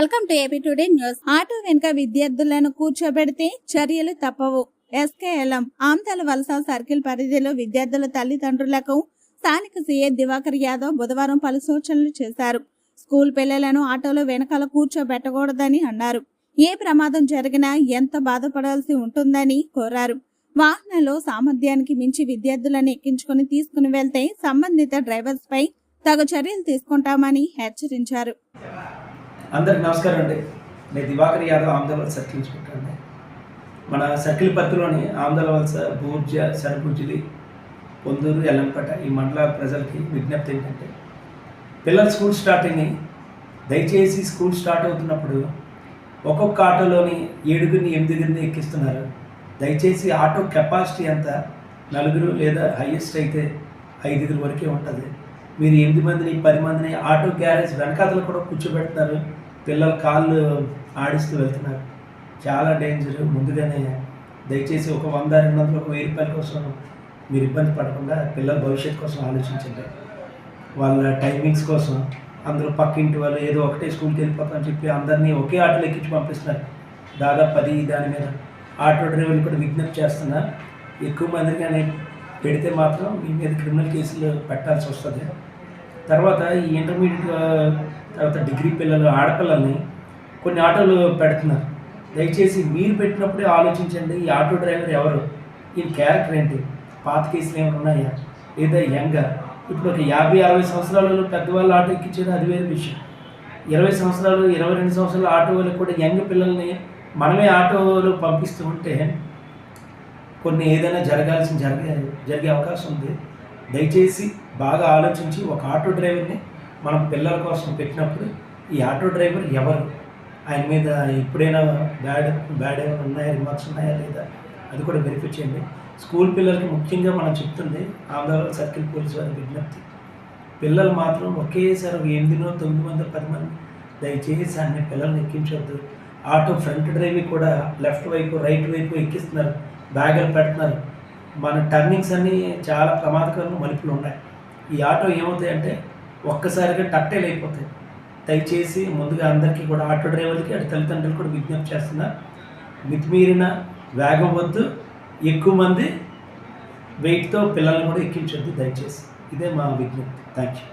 Welcome to AP today news auto వెనుక విద్యార్థులను కూర్చోబెడితే చర్యలు తప్పవు. ఎస్కేఎల్ఎం ఆమ్తల వలస సర్కిల్ పరిధిలో విద్యార్థుల తల్లిదండ్రులకు స్థానిక సీఏ దివాకర్ యాదవ్ బుధవారం పలు సూచనలు చేశారు. స్కూల్ పిల్లలను ఆటోలో వెనకాల కూర్చోబెట్టకూడదని అన్నారు. ఏ ప్రమాదం జరిగినా ఎంత బాధపడాల్సి ఉంటుందని కోరారు. వాహనంలో సామర్థ్యానికి మించి విద్యార్థులను ఎక్కించుకుని తీసుకుని వెళ్తే సంబంధిత డ్రైవర్స్ పై తగు చర్యలు తీసుకుంటామని హెచ్చరించారు. అందరికి నమస్కారం అండి. నేను దివాకర్ యాదవ్ ఆంధ్ర సర్కిల్ ఇన్స్పెక్టర్ అండి. మన సర్కిల్ పరిధిలోని ఆంధ్ర వలస బూర్జ సరుకుజిలి పొందూరు ఎల్లంపేట ఈ మండల ప్రజలకి విజ్ఞప్తి ఏంటంటే పిల్లల స్కూల్ స్టార్టింగ్ దయచేసి స్కూల్ స్టార్ట్ అవుతున్నప్పుడు ఒక్కొక్క ఆటోలోని ఏడుగురిని ఎనిమిదిగురిని ఎక్కిస్తున్నారు. దయచేసి ఆటో కెపాసిటీ ఎంత? నలుగురు లేదా హైయెస్ట్ అయితే ఐదుగురు వరకే ఉంటుంది. మీరు ఎనిమిది మందిని పది మందిని ఆటో గ్యారేజ్ వెనకాతలు కూడా కూర్చోబెడుతున్నారు. పిల్లల కాళ్ళు ఆడిస్తూ వెళ్తున్నారు. చాలా డేంజర్ ముందుగానే దయచేసి ఒక వంద రెండు వందలు ఒక వెయ్యి రూపాయల కోసం మీరు ఇబ్బంది పడకుండా పిల్లల భవిష్యత్తు కోసం ఆలోచించండి. వాళ్ళ టైమింగ్స్ కోసం అందరూ పక్కింటి వాళ్ళు ఏదో ఒకటే స్కూల్కి వెళ్ళిపోతామని చెప్పి అందరినీ ఒకే ఆటోలో ఎక్కించి పంపిస్తున్నారు. దాదాపు పది దాని మీద. ఆటో డ్రైవర్లు కూడా విజ్ఞప్తి చేస్తున్నా ఎక్కువ మందిని కానీ పెడితే మాత్రం మీ మీద క్రిమినల్ కేసులు పెట్టాల్సి వస్తుంది. తర్వాత ఈ ఇంటర్మీడియట్ తర్వాత డిగ్రీ పిల్లలు ఆడపిల్లల్ని కొన్ని ఆటోలు పెడుతున్నారు. దయచేసి మీరు పెట్టినప్పుడే ఆలోచించండి ఈ ఆటో డ్రైవర్ ఎవరు? ఈ క్యారెక్టర్ ఏంటి? పాత కేసులు ఏమైనా ఉన్నాయా? లేదా యంగా? ఇప్పుడు ఒక యాభై అరవై సంవత్సరాలలో పెద్దవాళ్ళు ఆటో ఎక్కించేది అది వేరే విషయం. ఇరవై సంవత్సరాలు ఇరవై రెండు సంవత్సరాలు ఆటో వాళ్ళకి కూడా యంగ్ పిల్లల్ని మనమే ఆటోలో పంపిస్తూ ఉంటే కొన్ని ఏదైనా జరగాల్సిన జరిగే జరిగే అవకాశం ఉంది. దయచేసి బాగా ఆలోచించి ఒక ఆటో డ్రైవర్ని మనం పిల్లల కోసం పెట్టినప్పుడు ఈ ఆటో డ్రైవర్ ఎవరు? ఆయన మీద ఎప్పుడైనా బ్యాడ్ బ్యాడ్ ఏమైనా ఉన్నాయా? రిమార్క్స్ ఉన్నాయా లేదా? అది కూడా వెరిఫై చేయండి. స్కూల్ పిల్లలకి ముఖ్యంగా మనం చెప్తుంది ఆంధ్రప్రదేశ్ సర్కిల్ పోలీస్ వారి విజ్ఞప్తి. పిల్లలు మాత్రం ఒకేసారి ఒక ఎనిమిదినో తొమ్మిది మంది పది మంది దయచేసి అన్ని పిల్లల్ని ఎక్కించవద్దు ఆటో ఫ్రంట్ డ్రైవ్ కూడా లెఫ్ట్ వైపు రైట్ వైపు ఎక్కిస్తున్నారు. బ్యాగులు పెడుతున్నారు. మన టర్నింగ్స్ అన్నీ చాలా ప్రమాదకరమైన మలుపులు ఉన్నాయి. ఈ ఆటో ఏమవుతాయంటే ఒక్కసారిగా టట్టేలు అయిపోతాయి. దయచేసి ముందుగా అందరికీ కూడా ఆటో డ్రైవర్లకి అటు తల్లిదండ్రులు కూడా విజ్ఞప్తి చేస్తున్నా మితిమీరిన వేగం వద్దు ఎక్కువ మంది వెయిట్తో పిల్లల్ని కూడా ఎక్కించొద్దు దయచేసి. ఇదే మా విజ్ఞప్తి. Thank you